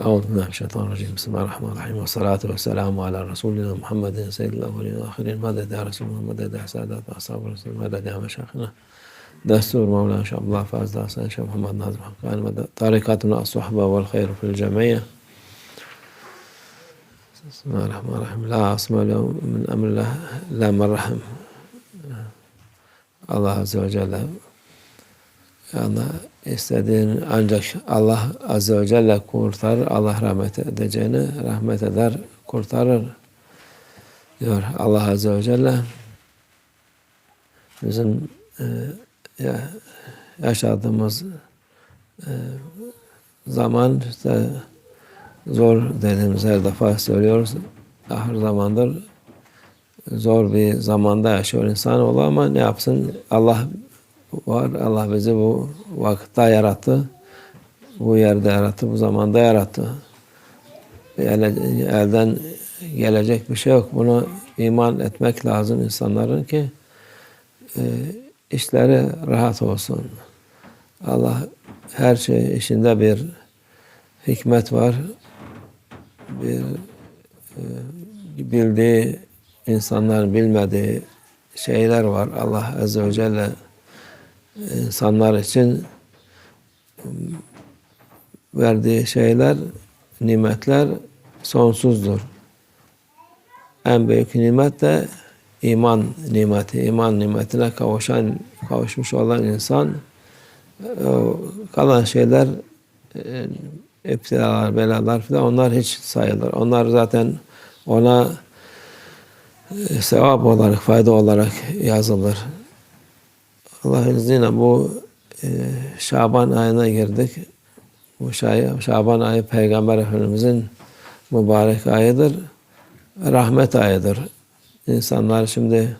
أعوذ بالله من الشيطان الرجيم. بسم الله الرحمن الرحيم. والصلاة والسلام على رسولنا محمد سيد الأولين والآخرين. مدد يا رسول الله؟ مدد يا سادات أصحاب الرسول؟ مدد يا مشايخنا؟ دستور مولانا شاء الله فاز داسان شيخ محمد ناظم حقان مدد طريقتنا الصحبة والخير في الجميع. بسم الله الرحمن الرحيم. لا عاصم له من أمر الله لا من رحم. Allah Azze ve Celle yani istediğin ancak Allah Azze ve Celle kurtarır. Allah rahmet edeceğini rahmet eder, kurtarır diyor Allah Azze ve Celle. Bizim e, ya, yaşadığımız e, zaman işte zor dediğimiz her defa söylüyoruz. Ahir zamandır zor bir zamanda yaşıyor insan ama ne yapsın Allah var. Allah bizi bu vakitte yarattı. Bu yerde yarattı, bu zamanda yarattı. Elden gelecek bir şey yok. Bunu iman etmek lazım insanların ki e, işleri rahat olsun. Allah her şey işinde bir hikmet var. Bir e, bildiği insanların bilmediği şeyler var. Allah Azze ve Celle insanlar için verdiği şeyler, nimetler sonsuzdur. En büyük nimet de iman nimeti. İman nimetine kavuşan, kavuşmuş olan insan kalan şeyler iptilalar, belalar falan onlar hiç sayılır. Onlar zaten ona sevap olarak, fayda olarak yazılır. Allah'ın izniyle bu e, Şaban ayına girdik. Bu Şaban ayı Peygamber Efendimizin mübarek ayıdır. Rahmet ayıdır. İnsanlar şimdi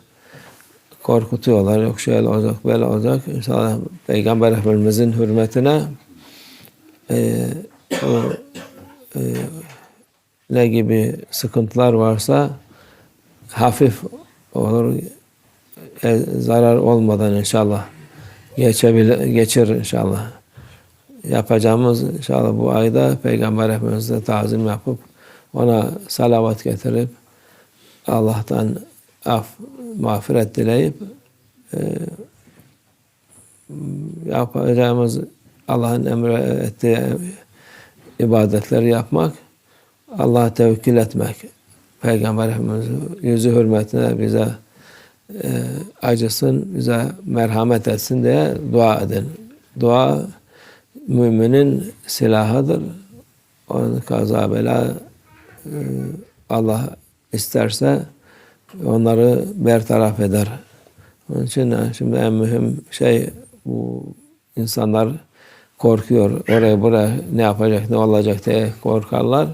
korkutuyorlar. Yok şöyle olacak, böyle olacak. İnşallah Peygamber Efendimizin hürmetine e, e, ne gibi sıkıntılar varsa hafif olur, e, zarar olmadan inşallah geçebilir, geçir inşallah. Yapacağımız inşallah bu ayda Peygamber Efendimiz'e tazim yapıp ona salavat getirip Allah'tan af, mağfiret dileyip e, yapacağımız Allah'ın emrettiği ibadetleri yapmak, Allah'a tevekkül etmek. Peygamber Efendimiz'in yüzü hürmetine bize e, acısın, bize merhamet etsin diye dua edin. Dua müminin silahıdır. Onun kaza bela e, Allah isterse onları bertaraf eder. Onun için şimdi en mühim şey bu insanlar korkuyor. Oraya buraya ne yapacak, ne olacak diye korkarlar.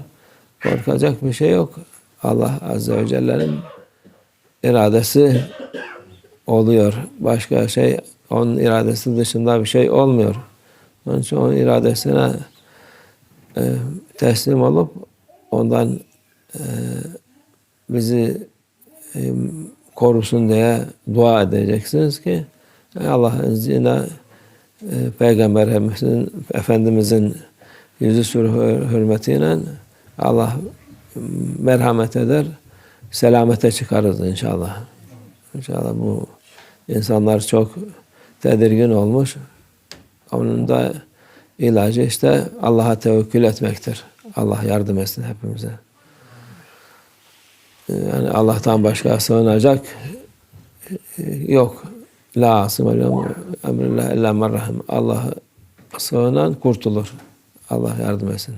Korkacak bir şey yok. Allah Azze ve Celle'nin iradesi oluyor. Başka şey onun iradesi dışında bir şey olmuyor. Onun için onun iradesine e, teslim olup ondan e, bizi e, korusun diye dua edeceksiniz ki Allah'ın izniyle e, Peygamber Efendimizin yüzü sürü hürmetiyle Allah merhamet eder, selamete çıkarız inşallah. İnşallah bu insanlar çok tedirgin olmuş. Onun da ilacı işte Allah'a tevekkül etmektir. Allah yardım etsin hepimize. Yani Allah'tan başka sığınacak yok. La asım emrillah illa merrahim. Allah'a sığınan kurtulur. Allah yardım etsin.